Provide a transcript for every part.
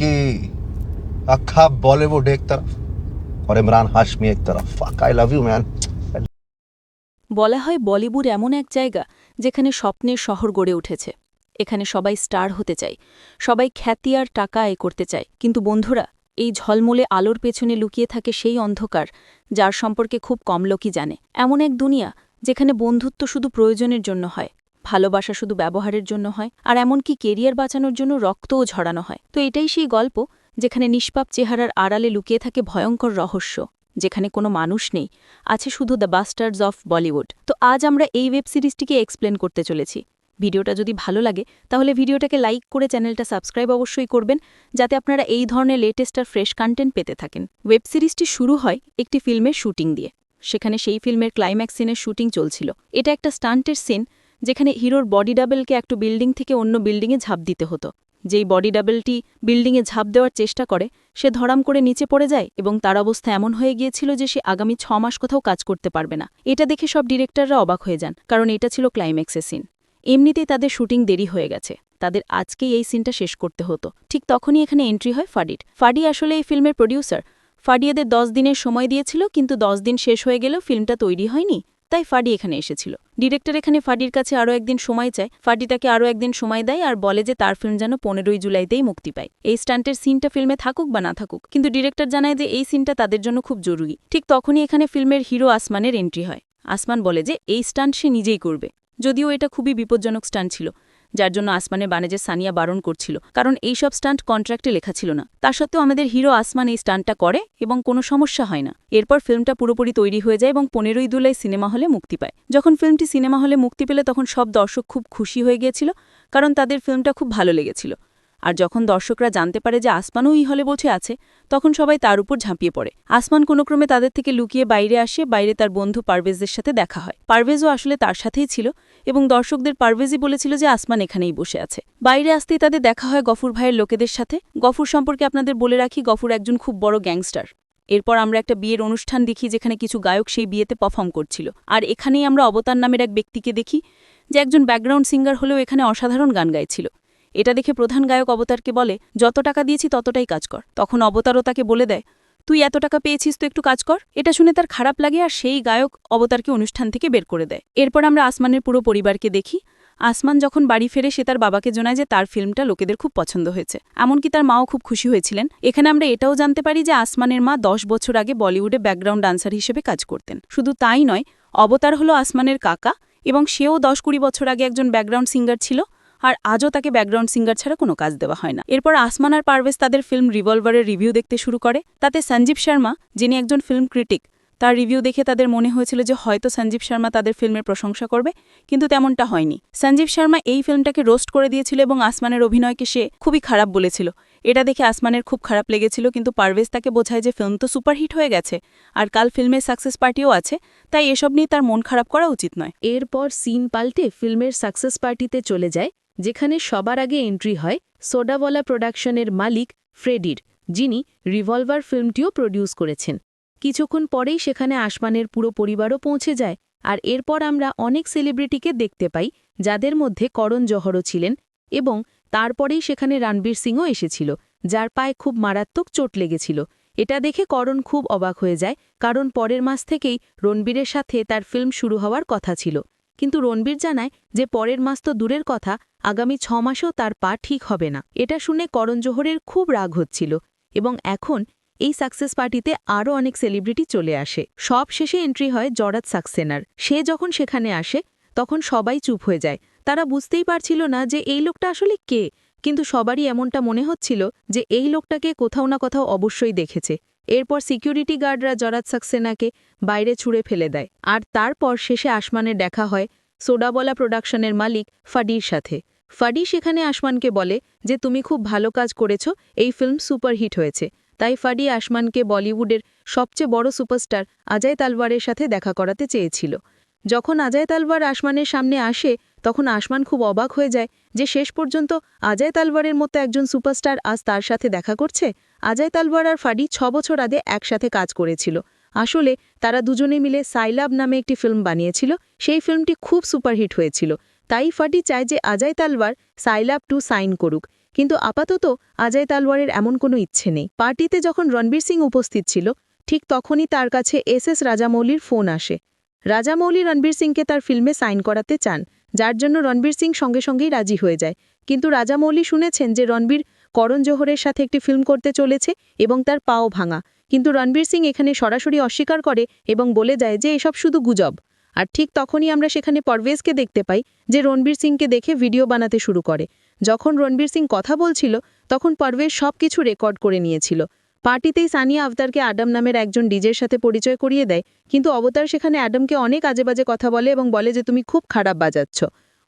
की अखा बॉलीवुड एक तरफ और इमरान हाशमी एक तरफ fuck I love you man বলা হয় বলিউড এমন এক জায়গা যেখানে স্বপ্নের শহর গড়ে উঠেছে এখানে সবাই স্টার হতে চায় সবাই খ্যাতি আর টাকা আয় করতে চায় কিন্তু বন্ধুরা এই ঝলমলে আলোর পেছনে লুকিয়ে থাকে সেই অন্ধকার যার সম্পর্কে খুব কম লোকই জানে এমন এক দুনিয়া যেখানে বন্ধুত্ব শুধু প্রয়োজনের জন্য হয় ভালোবাসা শুধু ব্যবহারের জন্য হয়, আর এমনকি কেরিয়ার বাঁচানোর জন্য রক্তও ঝরানো হয়। তো এটাই সেই গল্প, যেখানে নিষ্পাপ চেহারার আড়ালে লুকিয়ে থাকে ভয়ঙ্কর রহস্য, যেখানে কোনো মানুষ নেই, আছে শুধু দ্য বাস্টার্স অফ বলিউড তো আজ আমরা এই ওয়েব সিরিজটিকে এক্সপ্লেন করতে চলেছি। ভিডিওটা যদি ভালো লাগে, তাহলে ভিডিওটাকে লাইক করে চ্যানেলটা সাবস্ক্রাইব অবশ্যই করবেন, যাতে আপনারা এই ধরনের লেটেস্ট আর ফ্রেশ কন্টেন্ট পেতে থাকেন। ওয়েব সিরিজটি শুরু হয় একটি ফিল্মের শুটিং দিয়ে। সেখানে সেই ফিল্মের ক্লাইম্যাক্স সিনের শুটিং চলছিল। এটা একটা স্টান্টের সিন যেখানে হিরোর বডি ডাবলকে একটু বিল্ডিং থেকে অন্য বিল্ডিংয়ে ঝাঁপ দিতে হতো। যেই বডি ডাবলটি বিল্ডিংয়ে ঝাঁপ দেওয়ার চেষ্টা করে, সে ধরাম করে নিচে পড়ে যায় এবং তার অবস্থা এমন হয়ে গিয়েছিল যে সে আগামী ছ মাস কোথাও কাজ করতে পারবে না। এটা দেখে সব ডিরেক্টররা অবাক হয়ে যান, কারণ এটা ছিল ক্লাইম্যাক্সের সিন। এমনিতেই তাদের শুটিং দেরি হয়ে গেছে। তাদের আজকেই এই সিনটা শেষ করতে হতো। ঠিক তখনই এখানে এন্ট্রি হয় ফাডির। ফাডি আসলে এই ফিল্মের প্রডিউসার। ফাডিয়াদের দশ দিনের সময় দিয়েছিল, কিন্তু দশ দিন শেষ হয়ে গেলেও ফিল্মটা তৈরি হয়নি। তাই ফাডি এখানে এসেছিল। ডিরেক্টর এখানে ফাডির কাছে আরও একদিন সময় চায়। ফাডি তাকে আরও একদিন সময় দেয় আর বলে যে তার ফিল্ম যেন পনেরোই জুলাইতেই মুক্তি পায়। এই স্টান্টের সিনটা ফিল্মে থাকুক বা না থাকুক, কিন্তু ডিরেক্টর জানায় যে এই সিনটা তাদের জন্য খুব জরুরি। ঠিক তখনই এখানে ফিল্মের হিরো আসমানের এন্ট্রি হয়। আসমান বলে যে, এই স্টান্ট সে নিজেই করবে। যদিও এটা খুবই বিপজ্জনক স্টান্ট ছিল। যার জন্য আসমানের বানেজে সানিয়া বারণ করছিল, কারণ এইসব স্টান্ট কন্ট্রাক্টে লেখা ছিল না। তা সত্ত্বেও আমাদের হিরো আসমান এই স্টান্টটা করে এবং কোনো সমস্যা হয় না। এরপর ফিল্মটা পুরোপুরি তৈরি হয়ে যায় এবং পনেরোই দুলাই সিনেমা হলে মুক্তি পায়। যখন ফিল্মটি সিনেমা হলে মুক্তি পেলে তখন সব দর্শক খুব খুশি হয়ে গিয়েছিল, কারণ তাদের ফিল্মটা খুব ভালো লেগেছিল। আর যখন দর্শকরা জানতে পারে যে আসমানও এই হলে বসে আছে, তখন সবাই তার উপর ঝাঁপিয়ে পড়ে। আসমান কোনো ক্রমে তাদের থেকে লুকিয়ে বাইরে আসে, বাইরে তার বন্ধু পারভেজদের সাথে দেখা হয়। পারভেজও আসলে তার সাথেই ছিল এবং দর্শকদের পারভেজি বলেছিল যে আসমান এখানেই বসে আছে। বাইরে আসতেই তাদের দেখা হয় গফুর ভাইয়ের লোকেদের সাথে। গফুর সম্পর্কে আপনাদের বলে রাখি, গফুর একজন খুব বড় গ্যাংস্টার। এরপর আমরা একটা বিয়ের অনুষ্ঠান দেখি যেখানে কিছু গায়ক সেই বিয়েতে পারফর্ম করছিল। আর এখানেই আমরা অবতার নামের এক ব্যক্তিকে দেখি, যে একজন ব্যাকগ্রাউন্ড সিঙ্গার হলেও এখানে অসাধারণ গান গাইছিল। এটা দেখে প্রধান গায়ক অবতারকে বলে, যত টাকা দিয়েছি ততটাই কাজ কর। তখন অবতারও তাকে বলে দেয় তুই এত টাকা পেয়েছিস তো একটু কাজ কর। এটা শুনে তার খারাপ লাগে আর সেই গায়ক অবতারকে অনুষ্ঠান থেকে বের করে দেয়। এরপর আমরা আসমানের পুরো পরিবারকে দেখি। আসমান যখন বাড়ি ফেরে সে তার বাবাকে জানায় যে তার ফিল্মটা লোকেদের খুব পছন্দ হয়েছে। এমনকি তার মাও খুব খুশি হয়েছিলেন। এখানে আমরা এটাও জানতে পারি যে আসমানের মা দশ বছর আগে বলিউডে ব্যাকগ্রাউন্ড ডান্সার হিসেবে কাজ করতেন। শুধু তাই নয়, অবতার হলো আসমানের কাকা এবং সেও দশ কুড়ি বছর আগে একজন ব্যাকগ্রাউন্ড সিঙ্গার ছিল। আর আজও তাকে ব্যাকগ্রাউন্ড সিঙ্গার ছাড়া কোনো কাজ দেওয়া হয় না। এরপর আসমান আর পারভেজ তাদের ফিল্ম রিভলভারের রিভিউ দেখতে শুরু করে। তাতে সঞ্জীব শর্মা, যিনি একজন ফিল্ম ক্রিটিক, তার রিভিউ দেখে তাদের মনে হয়েছিল যে হয়তো সঞ্জীব শর্মা তাদের ফিল্মের প্রশংসা করবে, কিন্তু তেমনটা হয়নি। সঞ্জীব শর্মা এই ফিল্মটাকে রোস্ট করে দিয়েছিল এবং আসমানের অভিনয়কে সে খুবই খারাপ বলেছিল। এটা দেখে আসমানের খুব খারাপ লেগেছিল, কিন্তু পারভেজ তাকে বোঝায় যে ফিল্ম তো সুপারহিট হয়ে গেছে, আর কাল ফিল্মের সাকসেস পার্টিও আছে, তাই এসব নিয়ে তার মন খারাপ করা উচিত নয়। এরপর সিন পাল্টে ফিল্মের সাকসেস পার্টিতে চলে যায় যেখানে সবার আগে এন্ট্রি হয় সোডাওয়ালা প্রোডাকশনের মালিক ফ্রেডির, যিনি রিভলভার ফিল্মটিও প্রডিউস করেছেন। কিছুক্ষণ পরেই সেখানে আসমানের পুরো পরিবারও পৌঁছে যায়, আর এরপর আমরা অনেক সেলিব্রিটিকে দেখতে পাই, যাদের মধ্যে করণ জহরও ছিলেন এবং তারপরেই সেখানে রণবীর সিংও এসেছিল, যার পায়ে খুব মারাত্মক চোট লেগেছিল। এটা দেখে করণ খুব অবাক হয়ে যায়, কারণ পরের মাস থেকেই রণবীরের সাথে তার ফিল্ম শুরু হওয়ার কথা ছিল। কিন্তু রণবীর জানায় যে পরের মাস তো দূরের কথা আগামী ছ মাসেও তার পা ঠিক হবে না। এটা শুনে করণ জোহরের খুব রাগ হচ্ছিল এবং এখন এই সাকসেস পার্টিতে আরও অনেক সেলিব্রিটি চলে আসে। সব শেষে এন্ট্রি হয় জরাত সাকসেনার। সে যখন সেখানে আসে, তখন সবাই চুপ হয়ে যায়। তারা বুঝতেই পারছিল না যে এই লোকটা আসলে কে, কিন্তু সবারই এমনটা মনে হচ্ছিল যে এই লোকটাকে কোথাও না কোথাও অবশ্যই দেখেছে। এরপর সিকিউরিটি গার্ডরা জরাত সাকসেনাকে বাইরে ছুঁড়ে ফেলে দেয়। আর তারপর শেষে আসমানে দেখা হয় সোডাবলা প্রোডাকশনের মালিক ফাডির সাথে। ফাডি সেখানে আসমানকে বলে যে, তুমি খুব ভালো কাজ করেছ, এই ফিল্ম সুপারহিট হয়েছে। তাই ফাডি আসমানকে বলিউডের সবচেয়ে বড় সুপারস্টার আজয় তালওয়ারের সাথে দেখা করাতে চেয়েছিল। যখন আজয় তালওয়ার আসমানের সামনে আসে, তখন আসমান খুব অবাক হয়ে যায় যে, শেষ পর্যন্ত আজয় তালওয়ারের মতো একজন সুপারস্টার আজ তার সাথে দেখা করছে? অজয় তালওয়ার আর ফাডি ছ বছর আগে একসাথে কাজ করেছিল। আসলে তারা দুজনে মিলে সাইলাব নামে একটি ফিল্ম বানিয়েছিল। সেই ফিল্মটি খুব সুপারহিট হয়েছিল। তাই ফাটি চায় যে অজয় তালওয়ার সাইলাব টু সাইন করুক। কিন্তু আপাতত অজয় তালওয়ারের এমন কোনো ইচ্ছে নেই। পার্টিতে যখন রণবীর সিং উপস্থিত ছিল, ঠিক তখনই তার কাছে এস এস রাজামৌলির ফোন আসে। রাজামৌলি রণবীর সিংকে তার ফিল্মে সাইন করাতে চান, যার জন্য রণবীর সিং সঙ্গে সঙ্গেই রাজি হয়ে যায়। কিন্তু রাজামৌলি শুনেছেন যে রণবীর করণ জোহরের সাথে একটি ফিল্ম করতে চলেছে এবং তার পাও ভাঙা। কিন্তু রণবীর সিং এখানে সরাসরি অস্বীকার করে এবং বলে যায় যে এসব শুধু গুজব। আর ঠিক তখনই আমরা সেখানে পরভেজকে দেখতে পাই, যে রণবীর সিংকে দেখে ভিডিও বানাতে শুরু করে। যখন রণবীর সিং কথা বলছিল, তখন পরভেজ সব কিছু রেকর্ড করে নিয়েছিল। পার্টিতেই সানিয়া আফতারকে আডাম নামের একজন ডিজের সাথে পরিচয় করিয়ে দেয়, কিন্তু অবতার সেখানে অ্যাডামকে অনেক আজেবাজে কথা বলে এবং বলে যে, তুমি খুব খারাপ বাজাচ্ছ।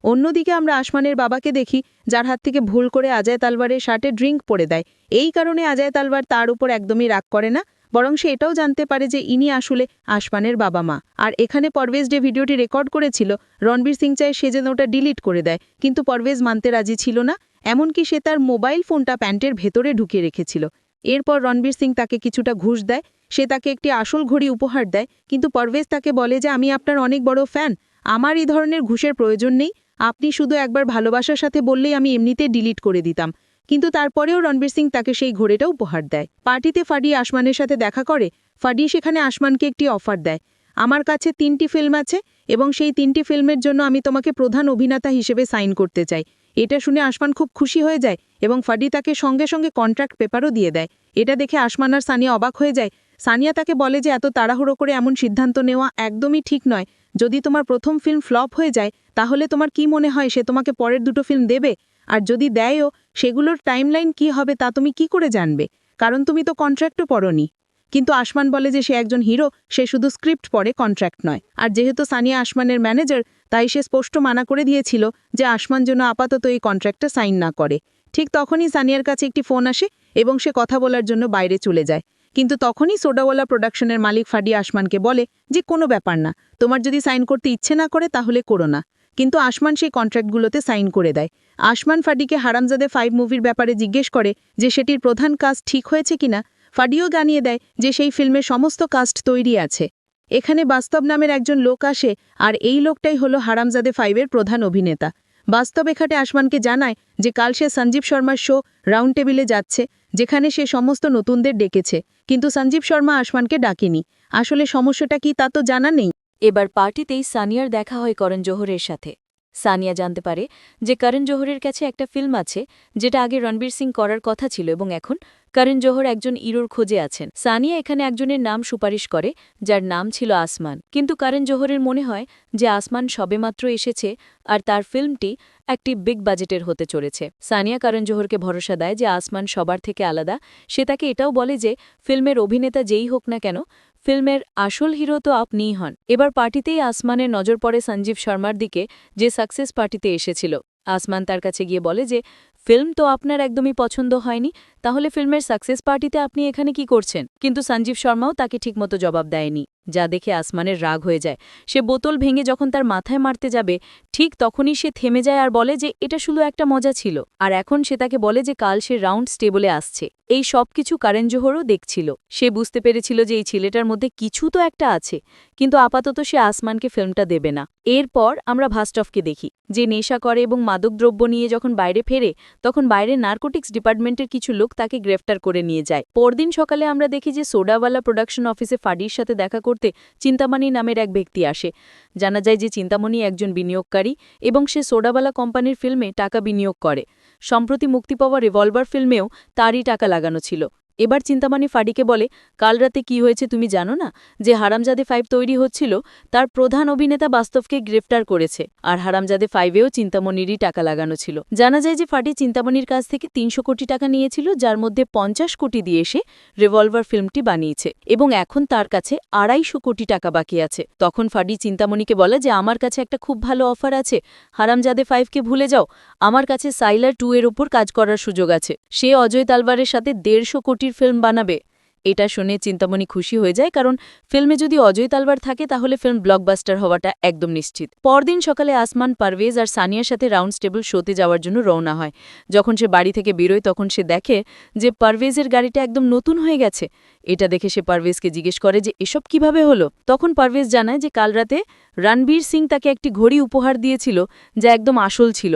অন্যদিকে আমরা আসমানের বাবাকে দেখি, যার হাত থেকে ভুল করে অজয় তালবারের শার্টে ড্রিঙ্ক পড়ে দেয়। এই কারণে অজয় তালবার তার উপর একদমই রাগ করে না বরং সে এটাও জানতে পারে যে ইনি আসলে আসমানের বাবা মা। আর এখানে পরভেজ যে ভিডিওটি রেকর্ড করেছিল, রণবীর সিং চায় সে যেন ওটা ডিলিট করে দেয়, কিন্তু পরভেজ মানতে রাজি ছিল না, এমনকি সে তার মোবাইল ফোনটা প্যান্টের ভেতরে ঢুকিয়ে রেখেছিল। এরপর রণবীর সিং তাকে কিছুটা ঘুষ দেয়, সে তাকে একটি আসল ঘড়ি উপহার দেয়, কিন্তু পরভেজ তাকে বলে যে, আমি আপনার অনেক বড় ফ্যান, আমার এই ধরনের ঘুষের প্রয়োজন নেই, আপনি শুধু একবার ভালোবাসার সাথে বললেই আমি এমনিতে ডিলিট করে দিতাম। কিন্তু তারপরেও রণবীর সিং তাকে সেই ঘোড়েটা উপহার দেয়। পার্টিতে ফাডি আসমানের সাথে দেখা করে, ফাডি সেখানে আসমানকে একটি অফার দেয়। আমার কাছে তিনটি ফিল্ম আছে এবং সেই তিনটি ফিল্মের জন্য আমি তোমাকে প্রধান অভিনেতা হিসেবে সাইন করতে চাই। এটা শুনে আসমান খুব খুশি হয়ে যায় এবং ফাডি তাকে সঙ্গে সঙ্গে কন্ট্রাক্ট পেপারও দিয়ে দেয়। এটা দেখে আসমান আর সানিয়া অবাক হয়ে যায়। সানিয়া তাকে বলে যে, এত তাড়াহুড়ো করে এমন সিদ্ধান্ত নেওয়া একদমই ঠিক নয়। যদি তোমার প্রথম ফিল্ম ফ্লপ হয়ে যায়, তাহলে তোমার কি মনে হয় সে তোমাকে পরের দুটো ফিল্ম দেবে? আর যদি দেয়ও, সেগুলোর টাইমলাইন কি হবে তা তুমি কি করে জানবে? কারণ তুমি তো কন্ট্রাক্টও পড়নি। কিন্তু আসমান বলে যে সে একজন হিরো সে শুধু স্ক্রিপ্ট পড়ে কন্ট্রাক্ট নয়। আর যেহেতু সানিয়া আসমানের ম্যানেজার তাই সে স্পষ্ট মানা করে দিয়েছিল যে আসমান যেন আপাতত এই কন্ট্রাক্টটা সাইন না করে। ঠিক তখনই সানিয়ার কাছে একটি ফোন আসে এবং সে কথা বলার জন্য বাইরে চলে যায়। কিন্তু তখনই সোডাওয়ালা প্রোডাকশনের মালিক ফাডি আসমানকে বলে যে, কোনো ব্যাপার না। তোমার যদি সাইন করতে ইচ্ছে না করে, তাহলে করো না। কিন্তু আসমান সেই কন্ট্রাক্টগুলোতে সাইন করে দেয়। আসমান ফাডিকে হারামজাদে ফাইভ মুভির ব্যাপারে জিজ্ঞেস করে যে সেটির প্রধান কাজ ঠিক হয়েছে কিনা। ফাডিও জানিয়ে দেয় যে সেই ফিল্মের সমস্ত কাস্ট তৈরি আছে। এখানে বাস্তব নামের একজন লোক আসে আর এই লোকটাই হলো হারামজাদে ফাইভের প্রধান অভিনেতা। বাস্তব এখানে আসমানকে জানায় যে কাল সে সঞ্জীব শর্মার শো রাউন্ড টেবিলে যাচ্ছে, যেখানে সে সমস্ত নতুনদের ডেকেছে। কিন্তু সঞ্জীব শর্মা আসমানকে ডাকেনি। আসলে সমস্যাটা কি তা তো জানা নেই। এবার পার্টিতেই সানিয়ার দেখা হয় করণ জোহরের সাথে। সানিয়া জানতে পারে যে করণ জোহরের কাছে একটা ফিল্ম আছে, যেটা আগে রণবীর সিং করার কথা ছিল এবং এখন করণ জোহর একজন ইরোর খোঁজে আছেন। সানিয়া এখানে একজনের নাম সুপারিশ করে, যার নাম ছিল আসমান। কিন্তু করণ জোহরের মনে হয় যে আসমান সবেমাত্র এসেছে আর তার ফিল্মটি একটি বিগ বাজেটের হতে চলেছে। সানিয়া করণ জোহরকে ভরসা দেয় যে আসমান সবার থেকে আলাদা। সে তাকে এটাও বলে যে, ফিল্মের অভিনেতা যেই হোক না কেন ফিল্মের আসল হিরো তো আপনিই হন। এবার পার্টিতেই আসমানের নজর পড়ে সঞ্জীব শর্মার দিকে, যে সাকসেস পার্টিতে এসেছিল। আসমান তার কাছে গিয়ে বলে যে, ফিল্ম তো আপনার একদমই পছন্দ হয়নি, তাহলে ফিল্মের সাকসেস পার্টিতে আপনি এখানে কি করছেন? কিন্তু সঞ্জীব শর্মাও তাকে ঠিকমতো জবাব দেয়নি। যা দেখে আসমানের রাগ হয়ে যায়। সে বোতল ভেঙে যখন তার মাথায় মারতে যাবে ঠিক তখনই সে থেমে যায় আর বলে যে, এটা শুধু একটা মজা ছিল। আর এখন সে তাকে বলে যে, কাল সে রাউন্ড স্টেবলে আসছে। এই সব কিছু কারেন জোহরও দেখছিল। সে বুঝতে পেরেছিল যে, এই ছেলেটার মধ্যে কিছু তো একটা আছে, কিন্তু আপাতত সে আসমানকে ফিল্মটা দেবে না। এরপর আমরা ভাস্টফকে দেখি, যে নেশা করে এবং মাদকদ্রব্য নিয়ে যখন বাইরে ফেরে, তখন বাইরে নার্কোটিক্স ডিপার্টমেন্টের কিছু লোক তাকে গ্রেফতার করে নিয়ে যায়। পরদিন সকালে আমরা দেখি যে, সোডাওয়ালা প্রোডাকশন অফিসে ফাডির সাথে দেখা করতে চিন্তামণি নামের এক ব্যক্তি আসে। জানা যায় যে, চিন্তামণি একজন বিনিয়োগকারী এবং সে সোডাবালা কোম্পানির ফিল্মে টাকা বিনিয়োগ করে। সম্প্রতি মুক্তি পাওয়া রিভলভার ফিল্মেও তারই টাকা লাগানো ছিল। এবার চিন্তামণি ফাডিকে বলে, কাল রাতে কি হয়েছে তুমি জানো না? যে হারামজাদে ফাইভ তৈরি হচ্ছিল, তার প্রধান অভিনেতা বাস্তবকে গ্রেফতার করেছে আর হারামজাদে ফাইভেও চিন্তামণিরই টাকা লাগানো ছিল। জানা যায় যে ফাডি চিন্তামণির কাছ থেকে তিনশো কোটি টাকা নিয়েছিল, যার মধ্যে পঞ্চাশ কোটি দিয়ে এসে রিভলভার ফিল্মটি বানিয়েছে এবং এখন তার কাছে আড়াইশো কোটি টাকা বাকি আছে। তখন ফাডি চিন্তামণিকে বলে যে, আমার কাছে একটা খুব ভালো অফার আছে। হারামজাদে ফাইভকে ভুলে যাও। আমার কাছে সাইলার টু এর ওপর কাজ করার সুযোগ আছে। সে অজয় তালবারের সাথে দেড়শো কোটির ফিল্ম বানাবে। এটা শুনে চিন্তামণি খুশি হয়ে যায়, কারণ ফিল্মে যদি অজয় তালবার থাকে, তাহলে ফিল্ম ব্লকবাস্টার হওয়াটা একদম নিশ্চিত। পরদিন সকালে আসমান, পারভেজ আর সানিয়ার সাথে রাউন্ড টেবিল শোতে যাওয়ার জন্য রওনা হয়। যখন সে বাড়ি থেকে বেরোয়, তখন সে দেখে যে পারভেজের গাড়িটা একদম নতুন হয়ে গেছে। এটা দেখে সে পারভেজকে জিজ্ঞেস করে যে, এসব কীভাবে হলো? তখন পারভেজ জানায় যে, কাল রাতে রণবীর সিং তাকে একটি ঘড়ি উপহার দিয়েছিল, যা একদম আসল ছিল।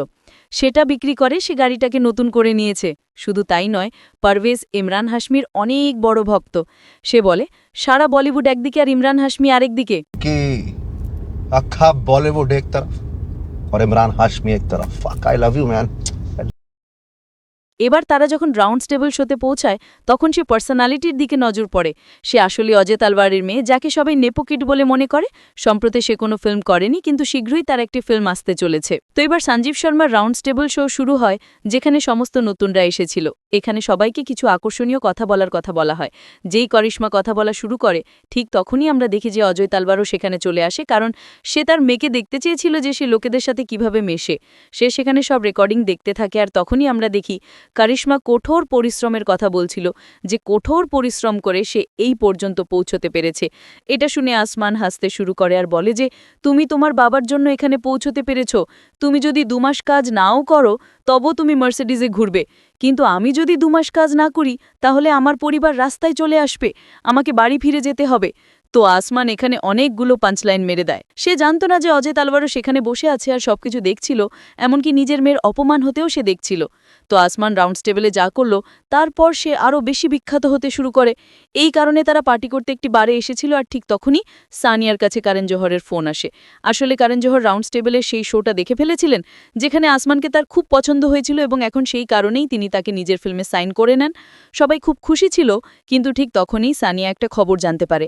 সেটা বিক্রি করে সে গাড়িটাকে নতুন করে নিয়েছে। শুধু তাই নয়, পারভেজ ইমরান হাসমির অনেক বড় ভক্ত। সে বলে, সারা বলিউড একদিকে আর ইমরান হাসমি আরেকদিকে কি? আখা বলিউড এক তরফ আর ইমরান হাসমি এক তরফ। ফাক আই লাভ ইউ ম্যান এবার তারা যখন রাউন্ড টেবল শোতে পৌঁছায়, তখন সে পার্সোনালিটির দিকে নজর পড়ে। সে আসলে অজয় তালওয়ারের মেয়ে, যাকে সবাই নেপোকিট বলে মনে করে। সম্প্রতি সে কোনো ফিল্ম করেনি, কিন্তু শীঘ্রই তার একটি ফিল্ম আসতে চলেছে। তো এবার সঞ্জীব শর্মার রাউন্ড টেবল শো শুরু হয়, যেখানে সমস্ত নতুনরা এসেছিল। এখানে সবাইকে কিছু আকর্ষণীয় কথা বলার কথা বলা হয়। যেই করিশ্মা কথা বলা শুরু করে, ঠিক তখনই আমরা দেখি যে অজয় তালবারও সেখানে চলে আসে, কারণ সে তার মেয়েকে দেখতে চেয়েছিল যে সে লোকেদের সাথে কীভাবে মেশে। সে সেখানে সব রেকর্ডিং দেখতে থাকে, আর তখনই আমরা দেখি কারিশ্মা কঠোর পরিশ্রমের কথা বলছিল যে কঠোর পরিশ্রম করে সে এই পর্যন্ত পৌঁছতে পেরেছে। এটা শুনে আসমান হাসতে শুরু করে আর বলে যে, তুমি তোমার বাবার জন্য এখানে পৌঁছতে পেরেছ। তুমি যদি দুমাস কাজ নাও করো, তবও তুমি মার্সিডিজে ঘুরবে। কিন্তু আমি যদি দুমাস কাজ না করি, তাহলে আমার পরিবার রাস্তায় চলে আসবে। আমাকে বাড়ি ফিরে যেতে হবে। তো আসমান এখানে অনেকগুলো পাঞ্চলাইন মেরে দেয়। সে জানত না যে অজয় তালবারও সেখানে বসে আছে আর সবকিছু দেখছিল, এমনকি নিজের মেয়ের অপমান হতেও সে দেখছিল। তো আসমান রাউন্ডস টেবিলে যা করল, তারপর সে আরও বেশি বিখ্যাত হতে শুরু করে। এই কারণে তারা পার্টি করতে একটি বারে এসেছিল আর ঠিক তখনই সানিয়ার কাছে কারেন জোহরের ফোন আসে। আসলে কারেন জোহর রাউন্ডস টেবিলে সেই শোটা দেখে ফেলেছিলেন, যেখানে আসমানকে তার খুব পছন্দ হয়েছিল এবং এখন সেই কারণেই তিনি তাকে নিজের ফিল্মে সাইন করে নেন। সবাই খুব খুশি ছিল, কিন্তু ঠিক তখনই সানিয়া একটা খবর জানতে পারে।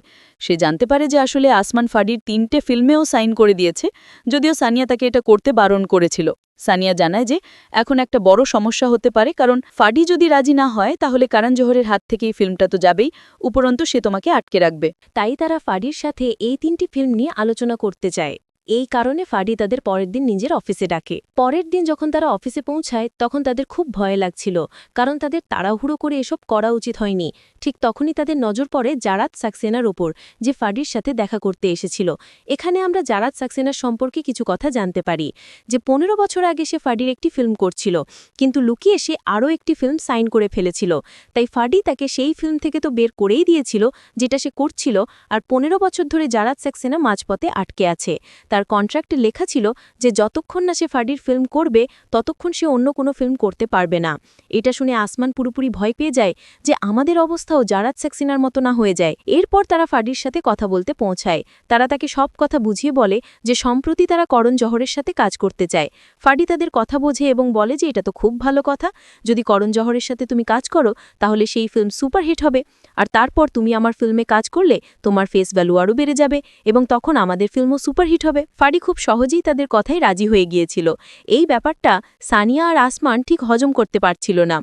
সে জানতে পারে যে আসলে আসমান ফাডির তিনটে ফিল্মেও সাইন করে দিয়েছে, যদিও সানিয়া তাকে এটা করতে বারণ করেছিল। সানিয়া জানায় যে, এখন একটা বড় সমস্যা হতে পারে, কারণ ফাডি যদি রাজি না হয়, তাহলে কারণ জোহরের হাত থেকেই ফিল্মটা তো যাবেই, উপরন্তু সে তোমাকে আটকে রাখবে। তাই তারা ফাডির সাথে এই তিনটি ফিল্ম নিয়ে আলোচনা করতে চায়। এই কারণে ফাডি তাদের পরের দিন নিজের অফিসে ডাকে। পরের দিন যখন তারা অফিসে পৌঁছায়, তখন তাদের খুব ভয় লাগছিল, কারণ তাদের তাড়াহুড়ো করে এসব করা উচিত হয়নি। ঠিক তখনই তাদের নজর পড়ে জারাত সাক্সেনার ওপর, যে ফাডির সাথে দেখা করতে এসেছিল। এখানে আমরা জারাত সাক্সেনার সম্পর্কে কিছু কথা জানতে পারি, যে পনেরো বছর আগে সে ফাডির একটি ফিল্ম করছিল, কিন্তু লুকিয়ে সে আরও একটি ফিল্ম সাইন করে ফেলেছিল। তাই ফাডি তাকে সেই ফিল্ম থেকে তো বের করেই দিয়েছিল, যেটা সে করছিল, আর পনেরো বছর ধরে জারাত সাক্সেনা মাঝপথে আটকে আছে। তার কন্ট্রাক্টে লেখা ছিল যে যতক্ষণ না সে ফাডির ফিল্ম করবে, ততক্ষণ সে অন্য কোনো ফিল্ম করতে পারবে না। এটা শুনে আসমান পুরোপুরি ভয় পেয়ে যায় যে আমাদের অবস্থাও জারাত সেক্সিনার মতো না হয়ে যায়। এরপর তারা ফাডির সাথে কথা বলতে পৌঁছায়। তারা তাকে সব কথা বুঝিয়ে বলে যে সম্প্রতি তারা করণ জহরের সাথে কাজ করতে চায়। ফাডি তাদের কথা বোঝে এবং বলে যে এটা তো খুব ভালো কথা। যদি করণ জহরের সাথে তুমি কাজ করো, তাহলে সেই ফিল্ম সুপারহিট হবে। আর তারপর তুমি আমার ফিল্মে কাজ করলে, তোমার ফেস ভ্যালু আরও বেড়ে যাবে এবং তখন আমাদের ফিল্মও সুপারহিট হবে। ফাডি খুব সহজেই তাদের কথায় রাজি হয়ে গিয়েছিল। এই ব্যাপারটা সানিয়া আর আসমান ঠিক হজম করতে পারছিল না।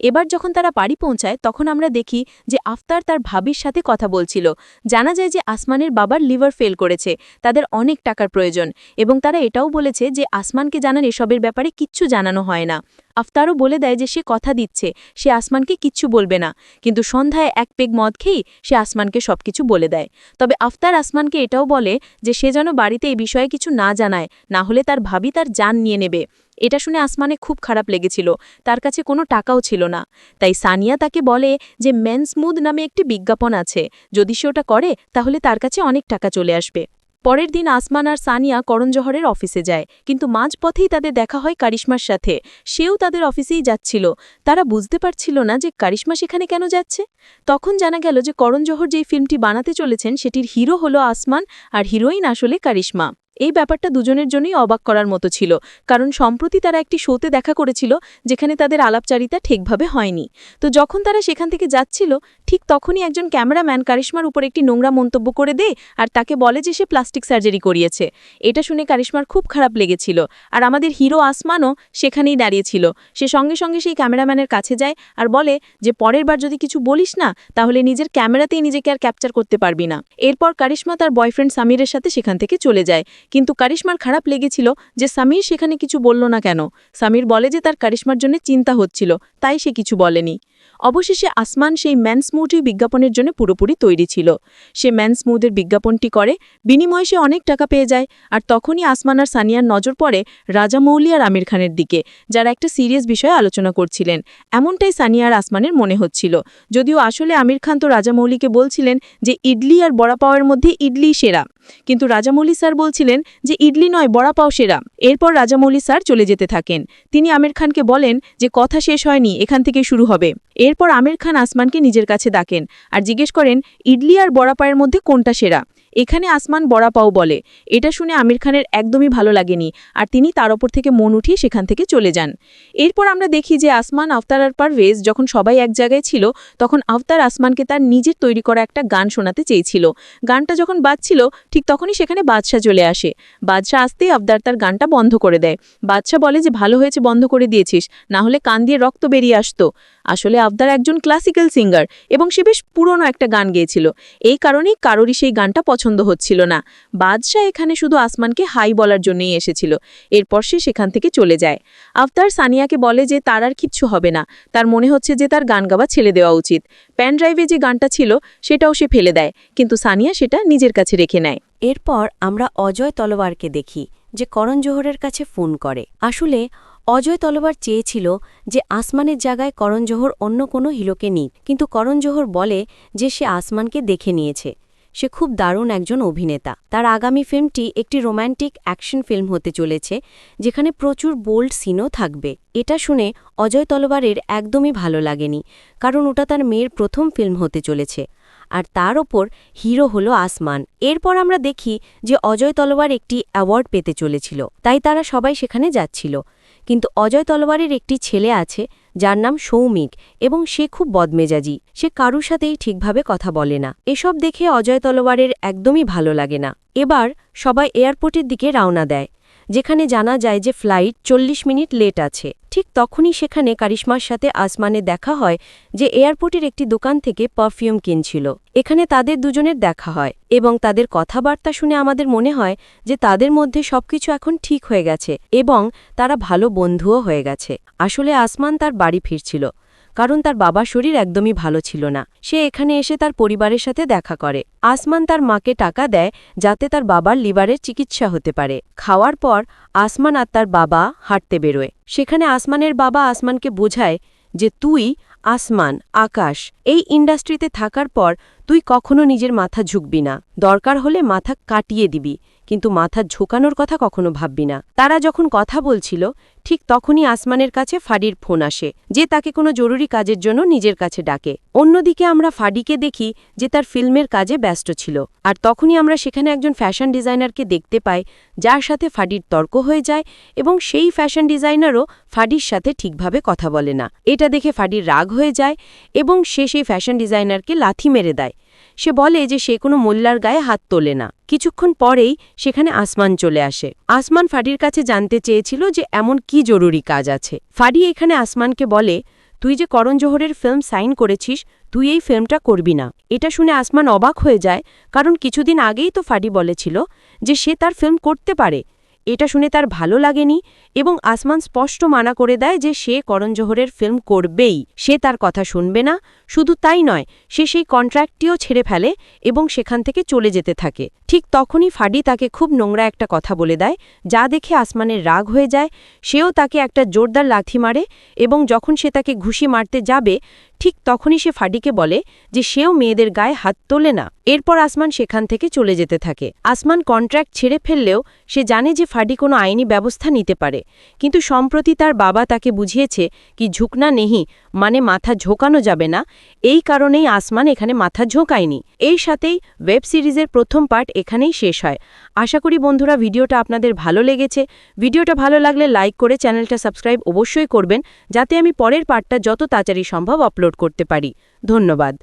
এবার যখন তারা বাড়ি পৌঁছায়, তখন আমরা দেখি যে আফতার তার ভাবির সাথে কথা বলছিল। জানা যায় যে আসমানের বাবার লিভার ফেল করেছে, তাদের অনেক টাকার প্রয়োজন এবং তারা এটাও বলেছে যে আসমানকে জানান এসবের ব্যাপারে কিচ্ছু জানানো হয় না। আফতারও বলে দেয় যে সে কথা দিচ্ছে, সে আসমানকে কিচ্ছু বলবে না, কিন্তু সন্ধ্যায় এক পেগ মদ খেয়েই সে আসমানকে সবকিছু বলে দেয়। তবে আফতার আসমানকে এটাও বলে যে সে যেন বাড়িতে এই বিষয়ে কিছু না জানায়, না হলে তার ভাবি তার জান নিয়ে নেবে। এটা শুনে আসমানে খুব খারাপ লেগেছিল। তার কাছে কোনো টাকাও ছিল না। তাই সানিয়া তাকে বলে যে, মেনসমুদ নামে একটি বিজ্ঞাপন আছে। যদি সে ওটা করে, তাহলে তার কাছে অনেক টাকা চলে আসবে। পরের দিন আসমান আর সানিয়া করণ জহরের অফিসে যায়। কিন্তু মাঝপথেই তাদের দেখা হয় কারিশ্মার সাথে। সেও তাদের অফিসেই যাচ্ছিল। তারা বুঝতে পারছিল না যে, কারিশ্মা সেখানে কেন যাচ্ছে। তখন জানা গেল যে করণ জহর যেই ফিল্মটি বানাতে চলেছেন, সেটির হিরো হলো আসমান, আর হিরোইন আসলে কারিশ্মা। এই ব্যাপারটা দুজনের জন্যই অবাক করার মতো ছিল, কারণ সম্প্রতি তারা একটি শোতে দেখা করেছিল, যেখানে তাদের আলাপচারিতা ঠিকভাবে হয়নি। তো যখন তারা সেখান থেকে যাচ্ছিল ঠিক তখনই একজন ক্যামেরাম্যান কারিশ্মার উপর একটি নোংরা মন্তব্য করে দেয় আর তাকে বলে যে সে প্লাস্টিক সার্জারি করিয়েছে। এটা শুনে কারিশ্মার খুব খারাপ লেগেছিল। আর আমাদের হিরো আসমানও সেখানেই দাঁড়িয়েছিল। সে সঙ্গে সঙ্গে সেই ক্যামেরাম্যানের কাছে যায় আর বলে যে, পরের বার যদি কিছু বলিস না, তাহলে নিজের ক্যামেরাতেই নিজেকে আর ক্যাপচার করতে পারবি না। এরপর কারিশ্মা তার বয়ফ্রেন্ড সামিরের সাথে সেখান থেকে চলে যায়। কিন্তু কারিশ্মার খারাপ লেগেছিল যে, সামির সেখানে কিছু বলল না কেন? সামির বলে যে, তার কারিশ্মার জন্য চিন্তা হচ্ছিল, তাই সে কিছু বলেনি। অবশেষে আসমান সেই ম্যান স্মুথি বিজ্ঞাপনের জন্য পুরোপুরি তৈরি ছিল। সে ম্যান স্মুথের বিজ্ঞাপনটি করে, বিনিময়ে সে অনেক টাকা পেয়ে যায়, আর তখনই আসমান আর সানিয়ার নজর পড়ে রাজামৌলি আর আমির খানের দিকে, যারা একটা সিরিয়াস বিষয়ে আলোচনা করছিলেন। এমনটাই সানিয়া আর আসমানের মনে হচ্ছিল। যদিও আসলে আমির খান তো রাজামৌলিকে বলছিলেন যে, ইডলি আর বড়া পাওয়ার মধ্যে ইডলি সেরা। কিন্তু রাজামৌলি স্যার বলছিলেন যে ইডলি নয়, বড়া পাও সেরা। এরপর রাজামৌলি স্যার চলে যেতে থাকেন। তিনি আমির খানকে বলেন যে কথা শেষ হয়নি, এখান থেকে শুরু হবে। এরপর আমির খান আসমানকে নিজের কাছে ডাকেন আর জিজ্ঞেস করেন, ইডলি আর বড়া পায়ের মধ্যে কোনটা সেরা? এখানে আসমান বড়া পাও বলে। এটা শুনে আমির খানের একদমই ভালো লাগেনি, আর তিনি তার ওপর থেকে মন উঠিয়ে সেখান থেকে চলে যান। এরপর আমরা দেখি যে আসমান আফতার আর পারভেজ যখন সবাই এক জায়গায় ছিল, তখন আফতার আসমানকে তার নিজের তৈরি করা একটা গান শোনাতে চেয়েছিল। গানটা যখন বাজছিল, ঠিক তখনই সেখানে বাদশাহ চলে আসে। বাদশাহ আসতেই আফতার তার গানটা বন্ধ করে দেয়। বাদশাহ বলে যে, ভালো হয়েছে, বন্ধ করে দিয়েছিস। না হলে কান দিয়ে রক্ত বেরিয়ে আসতো। আসলে আফতার একজন ক্লাসিক্যাল সিঙ্গার এবং সে বেশ পুরনো একটা গান গেয়েছিল। এই কারণেই কারোরই সেই গানটা পছন্দ হচ্ছিল না। বাদশাহ এখানে শুধু আসমানকে হাই বলার জন্যই এসেছিল। এরপর সে সেখান থেকে চলে যায়। আফতার সানিয়াকে বলে যে তার আর কিচ্ছু হবে না। তার মনে হচ্ছে যে তার গান গাওয়া ছেড়ে দেওয়া উচিত। প্যান ড্রাইভে যে গানটা ছিল, সেটাও সে ফেলে দেয়। কিন্তু সানিয়া সেটা নিজের কাছে রেখে নেয়। এরপর আমরা অজয় তলোয়ারকে দেখি, যে করণ জোহরের কাছে ফোন করে। আসলে অজয় তলবার চেয়েছিল যে আসমানের জায়গায় করণ জোহর অন্য কোনো হিলোকে নিক, কিন্তু করণ জোহর বলে যে সে আসমানকে দেখে নিয়েছে। সে খুব দারুণ একজন অভিনেতা। তার আগামী ফিল্মটি একটি রোম্যান্টিক অ্যাকশন ফিল্ম হতে চলেছে, যেখানে প্রচুর বোল্ড সিনও থাকবে। এটা শুনে অজয় তলবারের একদমই ভালো লাগেনি, কারণ ওটা তার মেয়ের প্রথম ফিল্ম হতে চলেছে। আর তার ওপর হিরো হলো আসমান। এরপর আমরা দেখি যে অজয় তলোয়ার একটি অ্যাওয়ার্ড পেতে চলেছিল, তাই তারা সবাই সেখানে যাচ্ছিল। কিন্তু অজয় তলোয়ারের একটি ছেলে আছে, যার নাম সৌমিক এবং সে খুব বদমেজাজি। সে কারুর সাথেই ঠিকভাবে কথা বলে না। এসব দেখে অজয় তলোয়ারের একদমই ভালো লাগে না। এবার সবাই এয়ারপোর্টের দিকে রওনা দেয়। যেখানে জানা যায় যে ফ্লাইট চল্লিশ মিনিট লেট আছে। ঠিক তখনই সেখানে কারিশ্মার সাথে আসমানে দেখা হয় যে এয়ারপোর্টের একটি দোকান থেকে পারফিউম কিনছিল। এখানে তাদের দুজনের দেখা হয় এবং তাদের কথাবার্তা শুনে আমাদের মনে হয় যে তাদের মধ্যে সবকিছু এখন ঠিক হয়ে গেছে এবং তারা ভালো বন্ধুও হয়ে গেছে। আসলে আসমান তার বাড়ি ফিরছিল। কারণ তার বাবার শরীর একদমই ভালো ছিল না। সে এখানে এসে তার পরিবারের সাথে দেখা করে। আসমান তার মাকে টাকা দেয় যাতে তার বাবার লিভারের চিকিৎসা হতে পারে। খাওয়ার পর আসমান আর তার বাবা হাঁটতে বেরোয়। সেখানে আসমানের বাবা আসমানকে বোঝায় যে, তুই আসমান, আকাশ, এই ইন্ডাস্ট্রিতে থাকার পর তুই কখনো নিজের মাথা ঝুঁকবি না। দরকার হলে মাথা কাটিয়ে দিবি, কিন্তু মাথা ঝোকানোর কথা কখনো ভাববি না। তারা যখন কথা বলছিল, ঠিক তখনই আসমানের কাছে ফাডির ফোন আসে, যে তাকে কোনো জরুরি কাজের জন্য নিজের কাছে ডাকে। অন্যদিকে আমরা ফাডিকে দেখি, যে তার ফিল্মের কাজে ব্যস্ত ছিল। আর তখনই আমরা সেখানে একজন ফ্যাশন ডিজাইনারকে দেখতে পাই, যার সাথে ফাডির তর্ক হয়ে যায় এবং সেই ফ্যাশন ডিজাইনারও ফাডির সাথে ঠিকভাবে কথা বলে না। এটা দেখে ফাডির রাগ হয়ে যায় এবং সে সেই ফ্যাশন ডিজাইনারকে লাথি মেরে দেয়। সে বলে যে সে কোনো মোল্লার গায়ে হাত তোলে না। কিছুক্ষণ পরেই সেখানে আসমান চলে আসে। আসমান ফাডির কাছে জানতে চেয়েছিল যে এমন কি জরুরি কাজ আছে। ফাডি এখানে আসমানকে বলে, তুই যে করণ জোহরের ফিল্ম সাইন করেছিস, তুই এই ফিল্মটা করবি না। এটা শুনে আসমান অবাক হয়ে যায়, কারণ কিছুদিন আগেই তো ফাডি বলেছিল যে সে তার ফিল্ম করতে পারে। এটা শুনে তার ভালো লাগেনি এবং আসমান স্পষ্ট মানা করে দেয় যে সে করণ জোহরের ফিল্ম করবেই। সে তার কথা শুনবে না, শুধু তাই নয়, সে সেই কন্ট্রাক্টটিও ছেড়ে ফেলে এবং সেখান থেকে চলে যেতে থাকে। ঠিক তখনই ফাডি তাকে খুব নোংরা একটা কথা বলে দেয়, যা দেখে আসমানের রাগ হয়ে যায়। সেও তাকে একটা জোরদার লাথি মারে এবং যখন সে তাকে ঘুষি মারতে যাবে ঠিক তখনই সে ফাডিকে বলে যে সেও মেয়েদের গায়ে হাত তোলে না। এরপর আসমান সেখান থেকে চলে যেতে থাকে। আসমান কন্ট্রাক্ট ছেড়ে ফেললেও সে জানে যে ফাডি কোনো আইনি ব্যবস্থা নিতে পারে। কিন্তু সম্প্রতি তার বাবা তাকে বুঝিয়েছে কি ঝুঁকনা নেহি মানে মাথা ঝোঁকানো যাবে না। এই কারণেই আসমান এখানে মাথা ঝোঁকায়নি। এই সাথেই ওয়েব সিরিজের প্রথম পার্ট এখানেই শেষ হয়। আশা করি বন্ধুরা ভিডিওটা আপনাদের ভালো লেগেছে। ভিডিওটা ভালো লাগলে লাইক করে চ্যানেলটা সাবস্ক্রাইব অবশ্যই করবেন, যাতে আমি পরের পার্টটা যত তাড়াতাড়ি সম্ভব আপলোড করতে পারি। ধন্যবাদ।